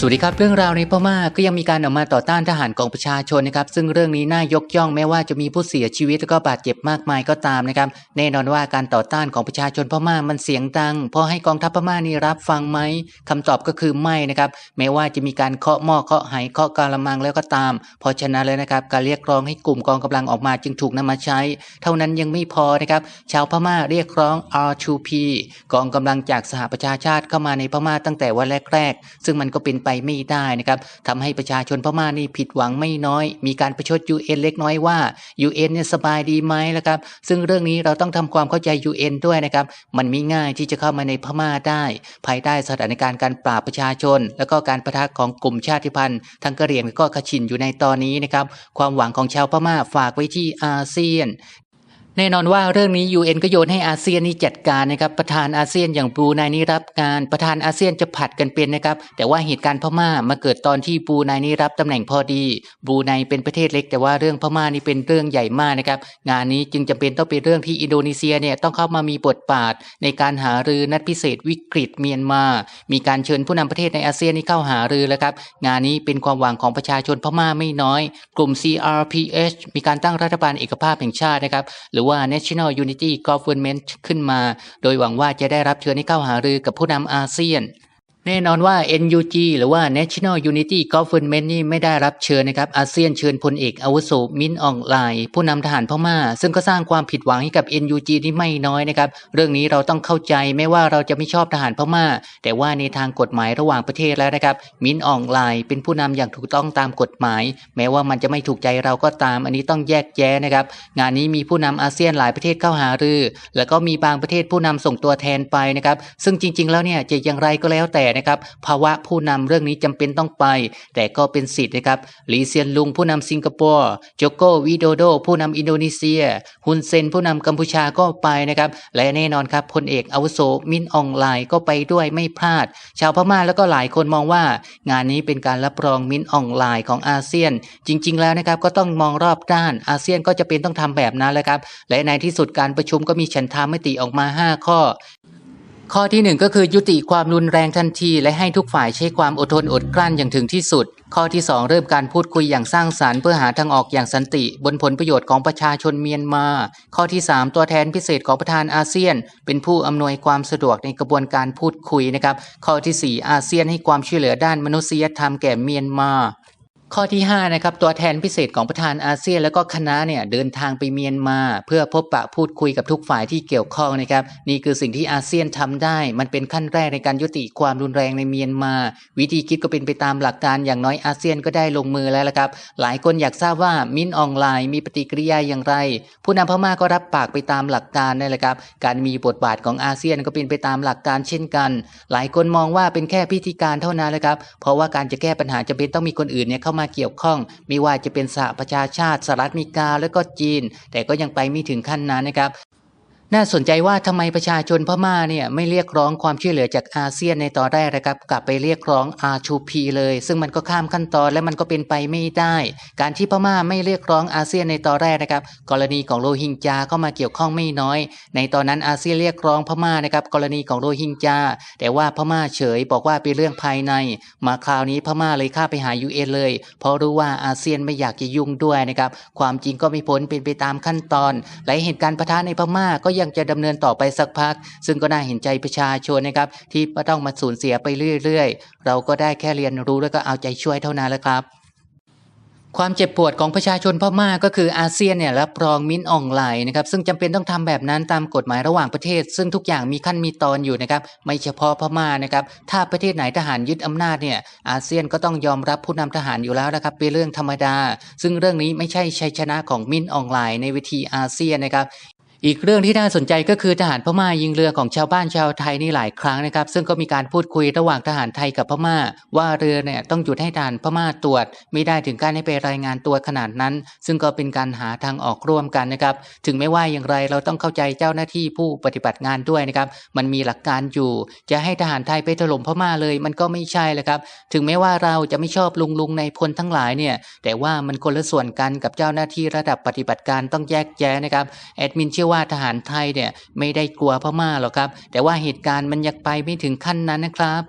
สวัสดีครับเรื่องราวในพม่าก็ยังมีการออกมาต่อต้านทหารกองประชาชนนะครับ ซึ่งเรื่องนี้น่ายกย่องแม้ว่าจะมีผู้เสียชีวิตและก็บาดเจ็บมากมายก็ตามนะครับ แน่นอนว่าการต่อต้านของประชาชนพม่ามันเสียงดังพอให้กองทัพพม่านี่รับฟังไหมคำตอบก็คือไม่นะครับแม้ว่าจะมีการเคาะหม้อเคาะไหเคาะกาละมังแล้วก็ตามพราะฉะเลยนะครับการเรียกร้องให้กลุ่มกองกำลังออกมาจึงถูกนำมาใช้ เท่านั้นยังไม่พอนะครับชาวพม่าเรียกร้อง R2P กองกำลังจากสหประชาชาติเข้ามาในพม่าตั้งแต่วันแรกๆซึ่งมันก็เป็นไปไม่ได้นะครับทำให้ประชาชนพม่านี่ผิดหวังไม่น้อย มีการประชด UN เล็กน้อยว่า UN เนี่ยสบายดีไหมละครับ ซึ่งเรื่องนี้เราต้องทำความเข้าใจ UN ด้วยนะครับ มันไม่ง่ายที่จะเข้ามาในพม่าได้ ภายใต้สถานการณ์การปราบประชาชน แล้วก็การประทะของกลุ่มชาติพันธุ์ทั้งกะเหรี่ยงและก็ขชินอยู่ในตอนนี้นะครับ ความหวังของชาวพม่าฝากไว้ที่อาเซียน แน่นอนว่าเรื่องนี้ UN ก็โยนให้อาเซียนนี่จัดการนะครับประธานอาเซียนอย่างบรูไนนี่รับงานประธานอาเซียนจะผัดกันเป็นนะครับแต่ว่าเหตุการณ์พม่ามาเกิดตอนที่บรูไนนี่รับตำแหน่งพอดีบรูไนเป็นประเทศเล็ก แต่ว่าเรื่องพม่านี่เป็นเรื่องใหญ่มากนะครับงานนี้จึงจำเป็นต้องเป็นเรื่องที่อินโดนีเซียเนี่ยต้องเข้ามามีบทบาทในการหารือนัดพิเศษวิกฤตเมียนมา มีการเชิญผู้นำประเทศในอาเซียนนี่เข้าหารือแล้วครับงานนี้เป็นความหวังของประชาชนพม่าไม่น้อย กลุ่ม CRPH มีการตั้งรัฐบาลเอกภาพแห่งชาตินะครับหรือว่า National Unity Government ขึ้นมา โดยหวังว่าจะได้รับเชิญให้เข้าหารือกับผู้นำอาเซียน แน่นอนว่า NUG หรือว่า National Unity Government นี่ไม่ได้รับเชิญนะครับอาเซียนเชิญพลเอกอาวุโสมินอองไลน์ผู้นำทหารพม่า ซึ่งก็สร้างความผิดหวังให้กับ NUG นี่ไม่น้อยนะครับ เรื่องนี้เราต้องเข้าใจไม่ว่าเราจะไม่ชอบทหารพม่า แต่ว่าในทางกฎหมายระหว่างประเทศแล้วนะครับ มินอองไลน์เป็นผู้นำอย่างถูกต้องตามกฎหมาย แม้ว่ามันจะไม่ถูกใจเราก็ตาม อันนี้ต้องแยกแยะนะครับ งานนี้มีผู้นำอาเซียนหลายประเทศเข้าหารือ แล้วก็มีบางประเทศผู้นำส่งตัวแทนไปนะครับซึ่งจริง ๆ แล้วเนี่ยจะอย่างไรก็แล้วแต่นะครับภาวะผู้นำเรื่องนี้จำเป็นต้องไป แต่ก็เป็นสิทธิ์นะครับหลีเซียนลุงผู้นำสิงคโปร์โจโกวิโดโด ผู้นำอินโดนีเซียฮุนเซนผู้นำกัมพูชาก็ไปนะครับและแน่นอนครับพลเอกอาวุโสมินอองไลน์ก็ไปด้วยไม่พลาด ชาวพม่าแล้วก็หลายคนมองว่า งานนี้เป็นการรับรองมินอองไลน์ของอาเซียน จริง ๆ แล้วนะครับก็ต้องมองรอบด้านอาเซียนก็จะเป็นต้องทำแบบนั้นแหละครับและในที่สุดการประชุมก็มีฉันทามติออกมา 5 ข้อ ข้อที่ 1 ก็คือยุติความรุนแรงทันที และให้ทุกฝ่ายใช้ความอดทนอดกลั้นอย่างถึงที่สุด ข้อที่ 2 เริ่มการพูดคุยอย่างสร้างสรรค์เพื่อหาทางออกอย่างสันติ บนผลประโยชน์ของประชาชนเมียนมา ข้อที่ 3 ตัวแทนพิเศษของประธานอาเซียน เป็นผู้อำนวยความสะดวกในกระบวนการพูดคุยนะครับข้อทีสี่4 อาเซียนให้ความช่วยเหลือด้านมนุษยธรรมแก่เมียนมา ข้อที่5นะครับตัวแทนพิเศษของประธานอาเซียน แล้วก็คณะเนี่ยเดินทางไปเมียนมา เพื่อพบปะพูดคุยกับทุกฝ่ายที่เกี่ยวข้องนะครับนี่คือสิ่งที่อาเซียนทำได้ มันเป็นขั้นแรกในการยุติความรุนแรงในเมียนมา วิธีคิดก็เป็นไปตามหลักการอย่างน้อยอาเซียนก็ได้ลงมือแล้วละครับ หลายคนอยากทราบว่ามินออนไลน์มีปฏิกิริยาอย่างไร ผู้นำพม่าก็รับปากไปตามหลักการนั่นแหละครับการมีบทบาทของอาเซียนก็เป็นไปตามหลักการเช่นกัน หลายคนมองว่าเป็นแค่พิธีการเท่านั้นเลยครับเพราะว่าการจะแก้ปัญหาจะเป็นต้องมีคนอื่นเนี่ยเข้ามาเกี่ยวข้อง ไม่ว่าจะเป็นสหประชาชาติสหรัฐอเมริกา และก็จีน แต่ก็ยังไปไม่ถึงขั้นนั้นนะครับ น่าสนใจว่าทำไมประชาชนพม่าเนี่ยไม่เรียกร้องความช่วยเหลือจากอาเซียนในตอนแรกนะครับ กลับไปเรียกร้อง R2P เลย ซึ่งมันก็ข้ามขั้นตอนและมันก็เป็นไปไม่ได้ การที่พม่าไม่เรียกร้องอาเซียนในตอนแรกนะครับ กรณีของโรฮิงญาเข้ามาเกี่ยวข้องไม่น้อย ในตอนนั้นอาเซียนเรียกร้องพม่านะครับ กรณีของโรฮิงญาแต่ว่าพม่าเฉย บอกว่าเป็นเรื่องภายใน มาคราวนี้พม่าเลยข้าไปหา UN เลย เพราะรู้ว่าอาเซียนไม่อยากจะยุ่งด้วยนะครับความจริงก็ไม่พ้นเป็นไปตามขั้นตอนและเหตุการณ์ปะทะในพม่าก็ยังจะดำเนินต่อไปสักพัก ซึ่งก็น่าเห็นใจประชาชนนะครับ ที่ต้องมาสูญเสียไปเรื่อยๆ เราก็ได้แค่เรียนรู้แล้วก็เอาใจช่วยเท่านั้นแหละครับความเจ็บปวดของประชาชนพม่าก็คืออาเซียนเนี่ยรับรองมินออนไลน์นะครับซึ่งจำเป็นต้องทำแบบนั้นตามกฎหมายระหว่างประเทศ ซึ่งทุกอย่างมีขั้นมีตอนอยู่นะครับไม่เฉพาะพม่านะครับถ้าประเทศไหนทหารยึดอำนาจเนี่ยอาเซียนก็ต้องยอมรับผู้นำทหารอยู่แล้วนะครับเป็นเรื่องธรรมดา ซึ่งเรื่องนี้ไม่ใช่ชัยชนะของมินออนไลน์ในเวทีอาเซียนนะครับ อีกเรื่องที่น่าสนใจก็คือทหารพม่ายิงเรือของชาวบ้านชาวไทยนี่หลายครั้งนะครับ ซึ่งก็มีการพูดคุยระหว่างทหารไทยกับพม่า ว่าเรือเนี่ยต้องหยุดให้ทหารพม่าตรวจ ไม่ได้ถึงการให้ไปรายงานตัวขนาดนั้น ซึ่งก็เป็นการหาทางออกร่วมกันนะครับ ถึงไม่ว่าอย่างไรเราต้องเข้าใจเจ้าหน้าที่ผู้ปฏิบัติงานด้วยนะครับ มันมีหลักการอยู่ จะให้ทหารไทยไปถล่มพม่าเลย มันก็ไม่ใช่เลยครับ ถึงแม้ว่าเราจะไม่ชอบลุงลุงในพลทั้งหลายเนี่ยแต่ว่ามันคนละส่วนกันกับเจ้าหน้าที่ระดับปฏิบัติการต้องแยกแยะนะครับแอดมินเชื่อว่าทหารไทยเนี่ยไม่ได้กลัวพม่าหรอกครับ แต่ว่าเหตุการณ์มันยังไปไม่ถึงขั้นนั้นนะครับ